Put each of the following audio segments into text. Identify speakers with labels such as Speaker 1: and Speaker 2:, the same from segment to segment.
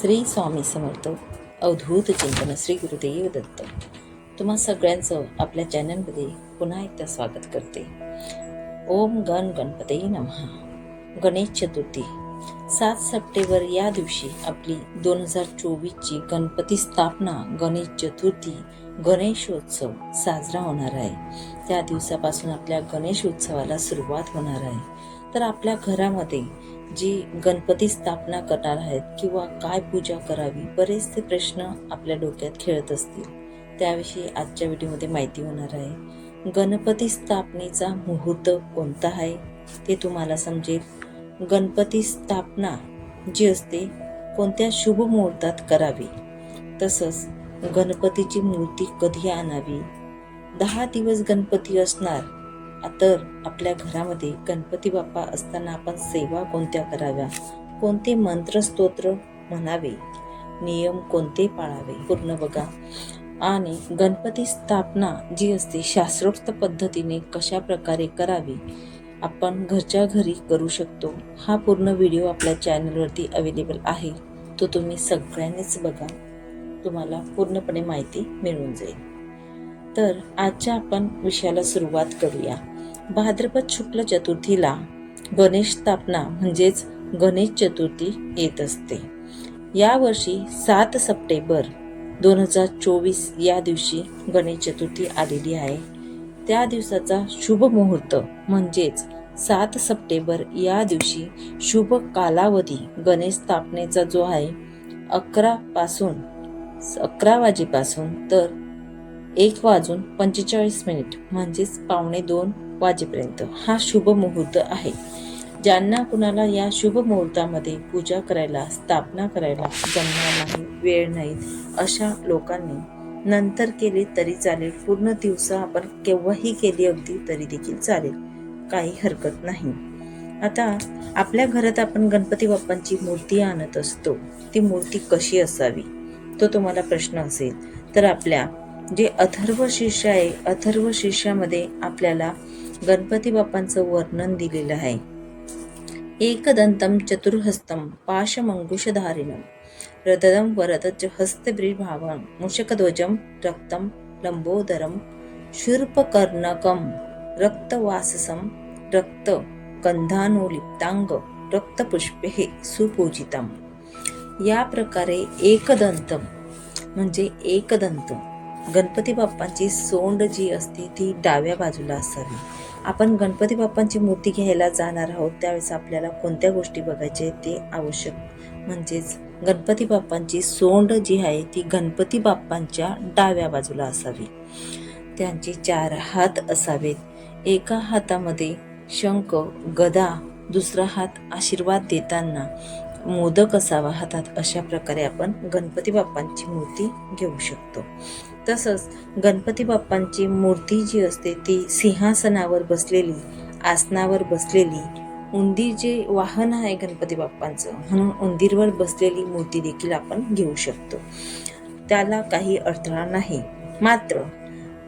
Speaker 1: श्री स्वामी समर्थ अवधूत चिंतन श्री गुरुदेव दत्त. तुम्हा सगळ्यांचं आपल्या चॅनलमध्ये पुन्हा एकदा स्वागत करते. ओम गण गणपती नमहा गणेश चतुर्थी सात सप्टेंबर या दिवशी आपली दोन हजार चोवीसची गणपती स्थापना गणेश चतुर्थी गणेशोत्सव साजरा होणार आहे. त्या दिवसापासून आपल्या गणेश उत्सवाला सुरुवात होणार आहे. तर आपल्या घरामध्ये जी गणपती स्थापना करणार आहेत किंवा काय पूजा करावी बरेचसे प्रश्न आपल्या डोक्यात खेळत असतील. त्याविषयी आजच्या व्हिडिओमध्ये माहिती होणार आहे. गणपती स्थापनेचा मुहूर्त कोणता आहे? ते तुम्हाला समजेल. गणपती स्थापना जी असते कोणत्या शुभ मुहूर्तात करावी? तसंच गणपतीची मूर्ती कधी आणावी? दहा दिवस गणपती असणार तर आपल्या घरामध्ये गणपती बाप्पा असताना आपण सेवा कोणत्या कराव्या? कोणते मंत्र स्तोत्र म्हणावे? नियम कोणते पाळावे? पूर्ण बघा. आणि गणपती स्थापना जी असते शास्त्रोक्त पद्धतीने कशा प्रकारे करावी? आपण घरच्या घरी करू शकतो. हा पूर्ण व्हिडिओ आपल्या चॅनलवरती अवेलेबल आहे. तो तुम्ही सगळ्यांनीच बघा. तुम्हाला पूर्णपणे माहिती मिळून जाईल. तर आजच्या आपण विषयाला सुरुवात करूया. भाद्रपद शुक्ल चतुर्थीला गणेश स्थापना म्हणजेच गणेश चतुर्थी येत असते. यावर्षी सात सप्टेंबर दोन हजार चोवीस या दिवशी गणेश चतुर्थी आलेली आहे. त्या दिवसाचा शुभ मुहूर्त म्हणजेच सात सप्टेंबर या दिवशी शुभ कालावधी गणेश स्थापनेचा जो आहे अकरा पासून अकरा वाजेपासून तर एक वाजून पंचेचाळीस मिनिट म्हणजेच पावणे दोन वाजेपर्यंत हा शुभ मुहूर्त आहे. ज्यांना कुणाला या शुभ मुहूर्तामध्ये पूजा करायला स्थापना करायला जमणार नाही वेळ नाही अशा लोकांनी नंतर केले तरी चालेल. पूर्ण दिवस आपण केव्हाही केली अगदी तरी देखील चालेल. काही हरकत नाही. आता आपल्या घरात आपण गणपती बाप्पांची मूर्ती आणत असतो. ती मूर्ती कशी असावी? तो तुम्हाला प्रश्न असेल. तर आपल्या जे अथर्व शिष्य आहे अथर्व शिष्यामध्ये आपल्याला गणपती बाप्पांचं वर्णन दिलेलं आहे. एकदंतम चतुर्हस्तं पाशमंकुशधारिणं रददं वरदच मुषकध्वजम रक्तम रक्तं लंबोदरं शूर्पकर्णकं रक्त गंधानुलिप्तांग रक्तपुष्पे हे सुपूजितम. या प्रकारे एकदंतम म्हणजे एकदंत गणपती बाप्पांची सोंड जी असते ती डाव्या बाजूला असावी. आपण गणपती बाप्पांची मूर्ती घ्यायला जाणार आहोत त्यावेळेस आपल्याला कोणत्या गोष्टी बघायच्या ते आवश्यक. म्हणजेच गणपती बाप्पांची सोंड जी आहे ती गणपती बाप्पांच्या डाव्या बाजूला असावी. त्यांचे चार हात असावेत. एका हातामध्ये शंख गदा दुसरा हात आशीर्वाद देताना मोदक असावा हातात अशा प्रकारे आपण गणपती बाप्पांची मूर्ती घेऊ शकतो. तसंच गणपती बाप्पांची मूर्ती जी असते ती सिंहासनावर बसलेली आसनावर बसलेली उंदीर जे वाहन आहे गणपती बाप्पांचं म्हणून उंदीरवर बसलेली मूर्ती देखील आपण घेऊ शकतो. त्याला काही अडथळा नाही. मात्र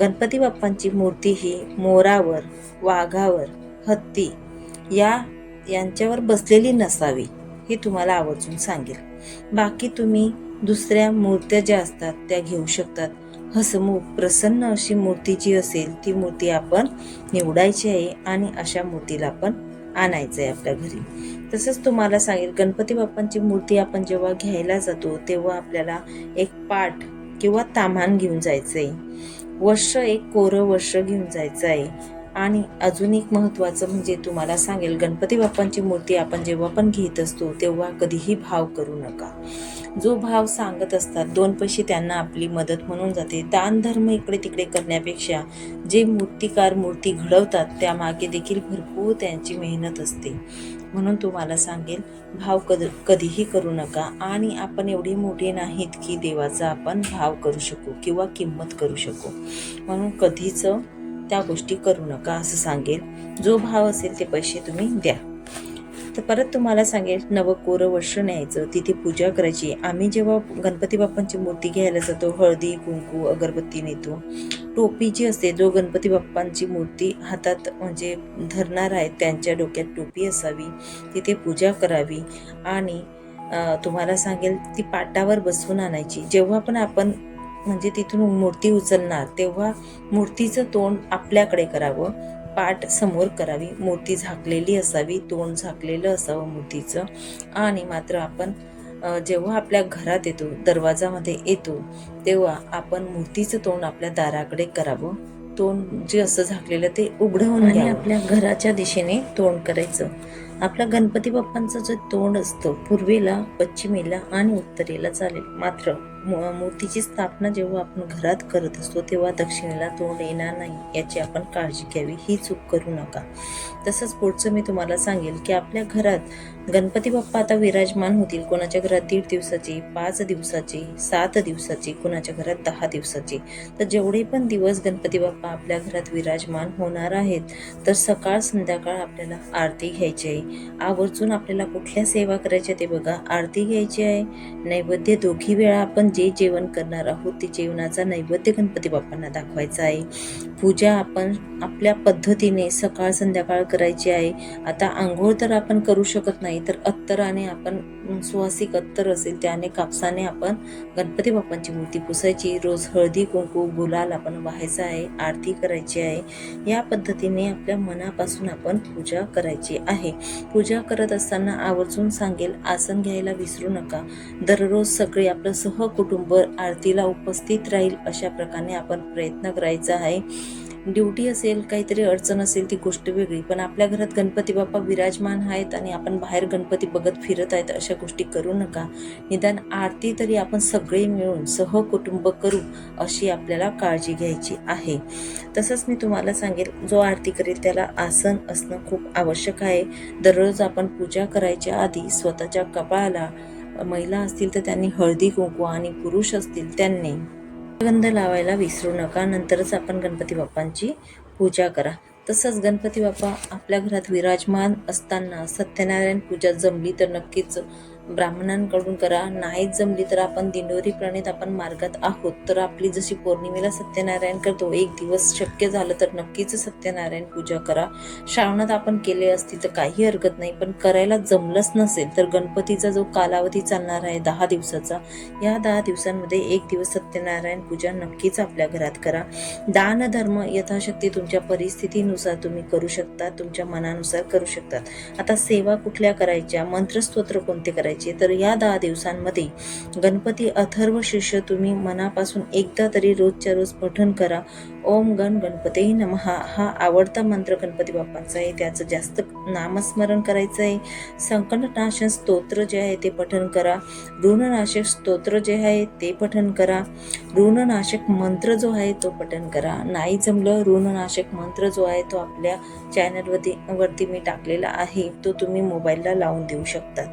Speaker 1: गणपती बाप्पांची मूर्ती ही मोरावर वाघावर हत्ती या यांच्यावर बसलेली नसावी हे तुम्हाला आवर्जून सांगेल. बाकी तुम्ही दुसऱ्या मूर्त्या ज्या असतात त्या घेऊ शकतात. हसमुख प्रसन्न अशी मूर्ती जी असेल ती मूर्ती आपण निवडायची आहे आणि अशा मूर्तीला आपण आणायचं आहे आपल्या घरी. तसंच तुम्हाला सांगेल गणपती बाप्पांची मूर्ती आपण जेव्हा घ्यायला जातो तेव्हा आपल्याला एक पाठ किंवा तामान घेऊन जायचं आहे वर्ष एक कोरं वर्ष घेऊन जायचं आहे आणि अजून एक महत्त्वाचं म्हणजे तुम्हाला सांगेल गणपती बाप्पांची मूर्ती आपण जेव्हा पण घेत असतो तेव्हा कधीही भाव करू नका. जो भाव सांगत असतात दोन पैसे त्यांना आपली मदत म्हणून जाते. दानधर्म इकडे तिकडे करण्यापेक्षा जे मूर्तिकार मूर्ती घडवतात त्यामागे देखील भरपूर त्यांची मेहनत असते. म्हणून तुम्हाला सांगेल भाव कद कधीही करू नका. आणि आपण एवढे मोठे नाहीत की देवाचा आपण भाव करू शकू किंवा किंमत करू शकू. म्हणून कधीच त्या गोष्टी करू नका असं सांगेल. जो भाव असेल ते पैसे तुम्ही द्या. तर परत तुम्हाला सांगेल नवकोरं वर्ष न्यायचं तिथे पूजा करायची. आम्ही जेव्हा गणपती बाप्पांची मूर्ती घ्यायला जातो हळदी कुंकू अगरबत्ती नेतो टोपी जी असते जो गणपती बाप्पांची मूर्ती हातात म्हणजे धरणार आहे त्यांच्या डोक्यात टोपी असावी तिथे पूजा करावी आणि तुम्हाला सांगेल ती पाटावर बसवून आणायची. जेव्हा पण आपण म्हणजे तिथून मूर्ती उचलणार तेव्हा मूर्तीचं तोंड आपल्याकडे करावं पाठ समोर करावी. मूर्ती झाकलेली असावी तोंड झाकलेलं असावं मूर्तीचं. आणि मात्र आपण जेव्हा आपल्या घरात येतो दरवाजामध्ये येतो तेव्हा आपण मूर्तीचं तोंड आपल्या दाराकडे करावं. तोंड जे असं झाकलेलं ते उघडवून आणि आपल्या घराच्या दिशेने तोंड करायचं. आपल्या गणपती बाप्पांचं जे तोंड असतं पूर्वेला पश्चिमेला आणि उत्तरेला चालेल. मात्र मूर्तीची स्थापना जेव्हा आपण घरात करत असतो तेव्हा दक्षिणेला तोंड येणार नाही याची आपण काळजी घ्यावी. ही चूक करू नका. तसंच पुढचं मी तुम्हाला सांगेल की आपल्या घरात गणपती बाप्पा आता विराजमान होतील. कोणाच्या घरात दीड दिवसाची पाच दिवसाची सात दिवसाची कोणाच्या घरात दहा दिवसाची. तर जेवढे पण दिवस गणपती बाप्पा आपल्या घरात विराजमान होणार आहेत तर सकाळ संध्याकाळ आपल्याला आरती घ्यायची आहे. आवर्जून आपल्याला कुठल्या सेवा करायच्या ते बघा. आरती घ्यायची आहे नैवेद्य दोघी वेळा आपण जे जेवण करणार आहोत ते जेवणाचा नैवेद्य गणपती बाप्पांना दाखवायचा आहे. पूजा आपण आपल्या पद्धतीने सकाळ संध्याकाळ करायची आहे. आता आंघोळ तर आपण करू शकत नाही तर अत्तराने आपण सुवासिक अत्तर असेल त्याने कापसाने आपण गणपती बाप्पांची मूर्ती पुसायची. रोज हळदी कुंकू गुलाल आपण व्हायचा आहे आरती करायची आहे. या पद्धतीने आपल्या मनापासून आपण पूजा करायची आहे. पूजा करत असताना आवर्जून सांगेल आसन घ्यायला विसरू नका. दररोज सगळे आपलं सहकुटुंब आरतीला उपस्थित राहील अशा प्रकारे आपण प्रयत्न करायचा आहे. ड्युटी असेल काहीतरी अडचण असेल ती गोष्ट वेगळी. पण आपल्या घरात गणपती बाप्पा विराजमान आहेत आणि आपण बाहेर गणपती बघत फिरत आहेत अशा गोष्टी करू नका. निदान आरती तरी आपण सगळे मिळून सहकुटुंब करू अशी आपल्याला काळजी घ्यायची आहे. तसंच मी तुम्हाला सांगेल जो आरती करेल त्याला आसन असणं खूप आवश्यक आहे. दररोज आपण पूजा करायच्या आधी स्वतःच्या कपाळाला महिला असतील तर त्यांनी हळदी कुंकू आणि पुरुष असतील त्यांनी. गंध लावायला विसरू नका. नंतरच आपण गणपती बाप्पांची पूजा करा. तसंच गणपती बाप्पा आपल्या घरात विराजमान असताना सत्यनारायण पूजा जमली तर नक्कीच ब्राह्मणांकडून करा नाहीच जमली तर आपण दिंडोरी प्रणित आपण मार्गात आहोत. तर आपली जशी पौर्णिमेला सत्यनारायण करतो एक दिवस शक्य झालं तर नक्कीच सत्यनारायण पूजा करा. श्रावणात आपण केले असतील तर काही हरकत नाही पण करायला जमलंच नसेल तर गणपतीचा जो कालावधी चालणार आहे दहा दिवसाचा या दहा दिवसांमध्ये एक दिवस सत्यनारायण पूजा नक्कीच आपल्या घरात करा. दान धर्म यथाशक्ती तुमच्या परिस्थितीनुसार तुम्ही करू शकता तुमच्या मनानुसार करू शकतात. आता सेवा कुठल्या करायच्या? मंत्रस्तोत्र कोणते करायचे? तर या दहा दिवसांमध्ये गणपती अथर्व शिष्य तुम्ही मनापासून एकदा तरी रोजच्या रोज पठण करा. ओम गण गणपते नमहा हा आवडता मंत्र गणपती बाप्पांचा आहे. त्याचं जास्त नामस्मरण करायचं आहे. संकटनाशन स्तोत्र जे आहे ते पठण करा. ऋणनाशक स्तोत्र जे आहे ते पठण करा. ऋणनाशक मंत्र जो आहे तो पठण करा. नाही जमलं ऋणनाशक मंत्र जो आहे तो आपल्या चॅनलवरती वरती मी टाकलेला आहे. तो तुम्ही मोबाईलला लावून देऊ शकतात.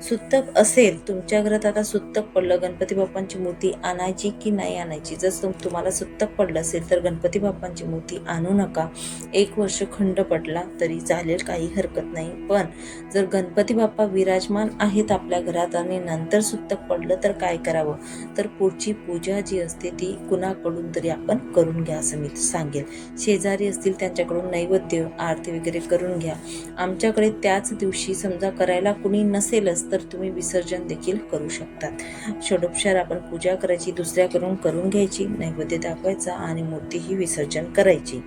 Speaker 1: सुत्तक असेल तुमच्या घरात आता सुत्तक पडलं. गणपती बाप्पांची मूर्ती आणायची की नाही आणायची? जर तुम तुम्हाला सुत्तक पडलं असेल तर गणपती बाप्पांची मूर्ती आणू नका. एक वर्ष खंड पडला तरी चालेल काही हरकत नाही. पण जर गणपती बाप्पा विराजमान आहेत आपल्या घरात आणि नंतर सुत्तक पडलं तर काय करावं? तर पुढची पूजा जी असते ती कुणाकडून तरी आपण करून घ्या असं मी सांगेल. शेजारी असतील त्यांच्याकडून नैवेद्य आरती वगैरे करून घ्या. आमच्याकडे त्याच दिवशी समजा करायला कुणी नसेलच तर तुम्ही विसर्जन देखील करू शकतात. षडोपचार आपण पूजा करायची दुसऱ्याकडून करून घ्यायची नैवेद्य दाखवायचा आणि मूर्तीही विसर्जन करायची.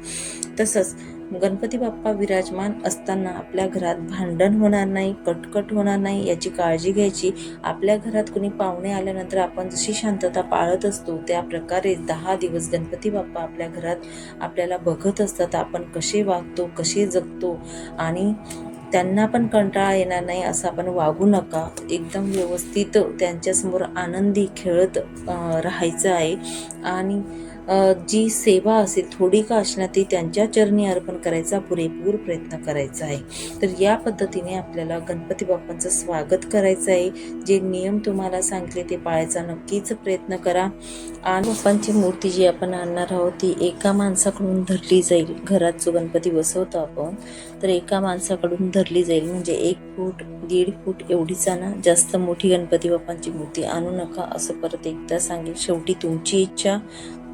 Speaker 1: तसंच गणपती बाप्पा विराजमान असताना आपल्या घरात भांडण होणार नाही कटकट होणार नाही याची काळजी घ्यायची. आपल्या घरात कुणी पाहुणे आल्यानंतर आपण जशी शांतता पाळत असतो त्या प्रकारे दहा दिवस गणपती बाप्पा आपल्या घरात आपल्याला बघत असतात आपण कसे वागतो कसे जगतो आणि त्यांना पण कंटाळा येणार नाही असं आपण वागू नका. एकदम व्यवस्थित त्यांच्यासमोर आनंदी खेळत राहायचं आहे. आणि जी सेवा असेल थोडी का असणार ती त्यांच्या चरणी अर्पण करायचा पुरेपूर प्रयत्न करायचा आहे. तर या पद्धतीने आपल्याला गणपती बाप्पांचं स्वागत करायचं आहे. जे नियम तुम्हाला सांगितले ते पाळायचा नक्कीच प्रयत्न करा. आणि बाप्पांची मूर्ती जी आपण आणणार आहोत ती एका माणसाकडून धरली जाईल. घरात जो गणपती बसवतो आपण तर एका माणसाकडून धरली जाईल. म्हणजे एक फूट दीड फूट एवढीच आणा जास्त मोठी गणपती बाप्पांची मूर्ती आणू नका असं परत एकदा सांगेल. शेवटी तुमची इच्छा.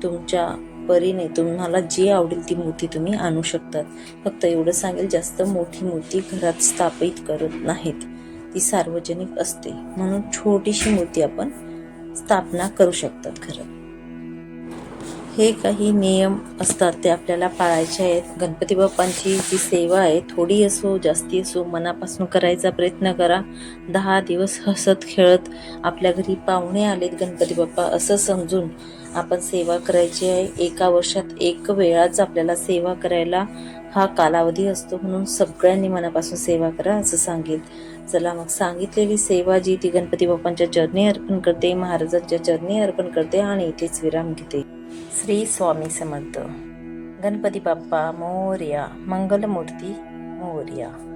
Speaker 1: तुमच्या परीने तुम्हाला जी आवडेल ती मूर्ती तुम्ही आणू शकतात. फक्त एवढं सांगेल जास्त मोठी मूर्ती घरात स्थापित करत नाहीत. ती सार्वजनिक असते. म्हणून छोटीशी मूर्ती आपण स्थापना करू शकतात खरं. हे काही नियम असतात ते आपल्याला पाळायचे आहेत. गणपती बाप्पांची जी सेवा आहे थोडी असो जास्ती असो मनापासून करायचा प्रयत्न करा. दहा दिवस हसत खेळत आपल्या घरी पाहुणे आलेत गणपती बाप्पा असं समजून आपण सेवा करायची आहे. एका वर्षात एक वेळाच आपल्याला सेवा करायला हा कालावधी असतो. म्हणून सगळ्यांनी मनापासून सेवा करा असं सांगेल चला मग सांगितलेली सेवा जी ती गणपती बाप्पांच्या चरणी अर्पण करते महाराजांच्या चरणी अर्पण करते आणि इथेच विराम घेते. श्री स्वामी समर्थ. गणपती बाप्पा मोर्या मंगलमूर्ती मोर्या.